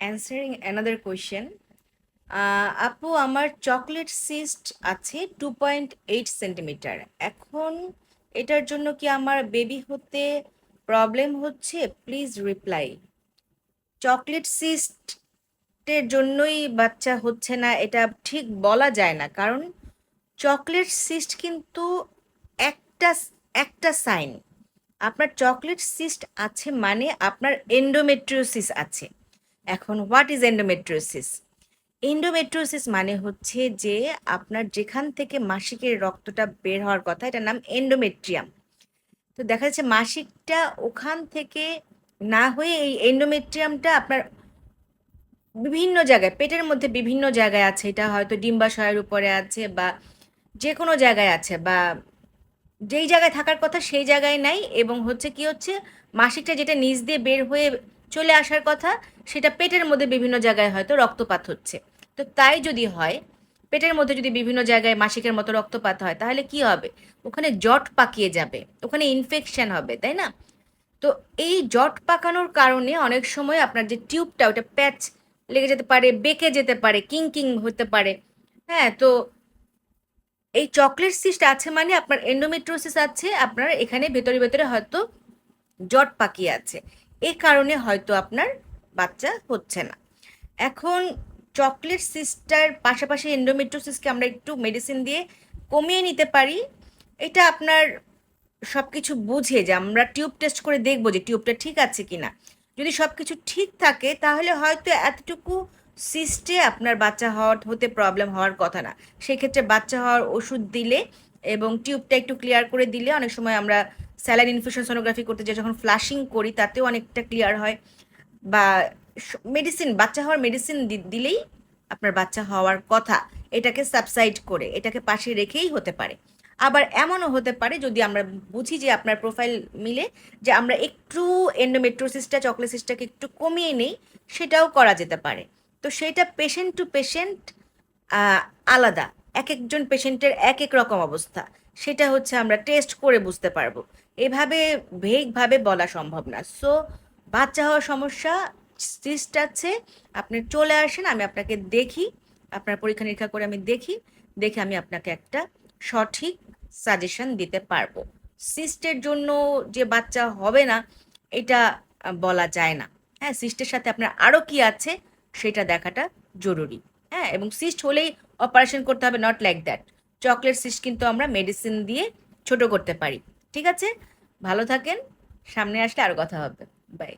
Answering another question আপু, আমার chocolate cyst আছে টু পয়েন্ট এইট সেন্টিমিটার এখন এটার জন্য কি আমার বেবি হতে প্রবলেম হচ্ছে? প্লিজ রিপ্লাই চকলেট সিস্টের জন্যই বাচ্চা হচ্ছে না, এটা ঠিক বলা যায় না। কারণ চকলেট সিস্ট কিন্তু একটা একটা সাইন আপনার চকলেট সিস্ট আছে মানে আপনার এন্ডোমেট্রিওসিস আছে। এখন হোয়াট ইজ এন্ডোমেট্রিওসিস এন্ডোমেট্রিওসিস মানে হচ্ছে যে আপনার যেখান থেকে মাসিকের রক্তটা বের হওয়ার কথা, এটার নাম এন্ডোমেট্রিয়াম তো দেখা যাচ্ছে মাসিকটা ওখান থেকে না হয়ে এই এন্ডোমেট্রিয়ামটা আপনার বিভিন্ন জায়গায়, পেটের মধ্যে বিভিন্ন জায়গায় আছে, এটা হয়তো ডিম্বাশয়ের উপরে আছে বা যে কোনো জায়গায় আছে বা যেই জায়গায় থাকার কথা সেই জায়গায় নাই এবং হচ্ছে কি হচ্ছে মাসিকটা যেটা নিচ দিয়ে বের হয়ে চলে আসার কথা, সেটা পেটের মধ্যে বিভিন্ন জায়গায় হয়তো রক্তপাত হচ্ছে। তো তাই যদি হয়, পেটের মধ্যে যদি বিভিন্ন জায়গায় মাসিকের মতো রক্তপাত হয়, তাহলে কি হবে? ওখানে জট পাকিয়ে যাবে, ওখানে ইনফেকশন হবে, তাই না? তো এই জট পাকানোর কারণে অনেক সময় আপনার যে টিউবটা ওটা প্যাচ লেগে যেতে পারে, বেঁকে যেতে পারে কিং কিং হতে পারে। হ্যাঁ তো এই চকলেট সিস্ট আছে মানে আপনার এন্ডোমেট্রোসিস আছে, আপনার এখানে ভেতরে ভেতরে হয়তো জট পাকিয়ে আছে। এ কারণে হয়তো আপনার বাচ্চা হচ্ছে না। এখন চকলেট সিস্টার পাশাপাশি এন্ডোমেট্রোসিসকে আমরা একটু মেডিসিন দিয়ে কমিয়ে নিতে পারি। এটা আপনার সব কিছু বুঝে যে আমরা টিউব টেস্ট করে দেখব যে টিউবটা ঠিক আছে কি না যদি সব কিছু ঠিক থাকে, তাহলে হয়তো এতটুকু সিস্টে আপনার বাচ্চা হওয়ার, হতে প্রবলেম হওয়ার কথা না। সেক্ষেত্রে বাচ্চা হওয়ার ওষুধ দিলে এবং টিউবটা একটু ক্লিয়ার করে দিলে অনেক সময় আমরা স্যালাইন ইনফিউশন সোনোগ্রাফি করতে যে যখন ফ্লাশিং করি, তাতেও অনেকটা ক্লিয়ার হয়। বা মেডিসিন বাচ্চা হওয়ার মেডিসিন দিলেই আপনার বাচ্চা হওয়ার কথা। এটাকে সাবসাইড করে, এটাকে পাশে রেখেই হতে পারে। আবার এমনও হতে পারে, যদি আমরা বুঝি যে আপনার প্রোফাইল মিলে, যে আমরা একটু এন্ডোমেট্রোসিসটা চকলেসিসটাকে একটু কমিয়ে নেই, সেটাও করা যেতে পারে। তো সেটা পেশেন্ট টু পেশেন্ট আলাদা। এক একজন পেশেন্টের এক এক রকম অবস্থা। সেটা হচ্ছে আমরা টেস্ট করে বুঝতে পারব। এভাবে ভেগভাবে বলা সম্ভব না। সো, বাচ্চা হওয়ার সমস্যা সিস্ট আছে। আপনি চলে আসেন, আমি আপনাকে দেখি। আপনার পরীক্ষা নিরীক্ষা করে আমি দেখি। দেখে আমি আপনাকে একটা সঠিক সাজেশন দিতে পারব। সিস্টের জন্য যে বাচ্চা হবে না, এটা বলা যায় না। হ্যাঁ সিস্টের সাথে আপনার আরও কি আছে, সেটা দেখাটা জরুরি। হ্যাঁ এবং সিস্ট হলেই অপারেশন করতে হবে not like that chocolate cyst কিন্তু আমরা মেডিসিন দিয়ে ছোট করতে পারি। ঠিক আছে? ভালো থাকেন। সামনে আসলে আরও কথা হবে। বাই